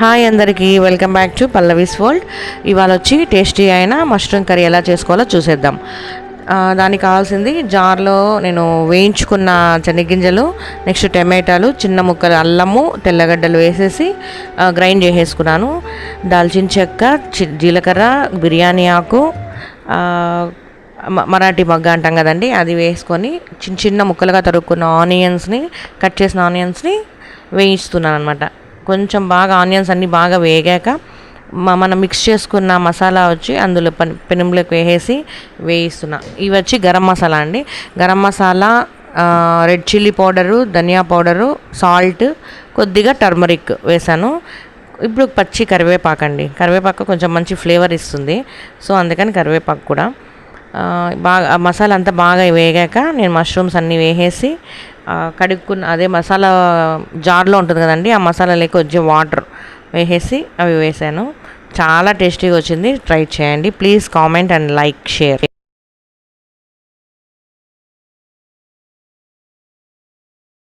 Hi అందరికీ. Welcome back to Pallavi's world ఇవాళ వచ్చి టేస్టీ అయిన మష్రూమ్ కర్రీ ఎలా చేసుకోవాలో చూసేద్దాం. దానికి కావాల్సింది జార్లో నేను వేయించుకున్న చెనిగ్గింజలు నెక్స్ట్ టమాటాలు చిన్న ముక్కలు అల్లము తెల్లగడ్డలు వేసేసి గ్రైండ్ చేసేసుకున్నాను. దాల్చిన చెక్క జీలకర్ర బిర్యానీ ఆకు మ- మరాఠీ మగ్గ అంటాం కదండి అది వేసుకొని చిన్న చిన్న ముక్కలుగా తరుక్కున్న ఆనియన్స్ని కట్ చేసిన ఆనియన్స్ని వేయిస్తున్నాను అనమాట కొంచెం బాగా ఆనియన్స్ అన్నీ బాగా వేగాక మనం మిక్స్ చేసుకున్న మసాలా వచ్చి అందులో పని పెనుములకు వేసేసి వేయిస్తున్నా. ఇవి వచ్చి గరం మసాలా అండి. Garam masala red chilli powder ధనియా పౌడరు సాల్ట్ కొద్దిగా టర్మరిక్ వేసాను. ఇప్పుడు పచ్చి కరివేపాకు అండి. కరివేపాకు కొంచెం మంచి ఫ్లేవర్ ఇస్తుంది. సో అందుకని కరివేపాకు కూడా. బాగా మసాలా అంతా బాగా వేగాక నేను మష్రూమ్స్ అన్నీ వేసేసి కడుక్కున్న అదే మసాలా జార్లో ఉంటుంది కదండి ఆ మసాలాలోకి వచ్చే వాటర్ వేసేసి అవి వేసాను. చాలా టేస్టీగా వచ్చింది. ట్రై చేయండి. Please comment and like share.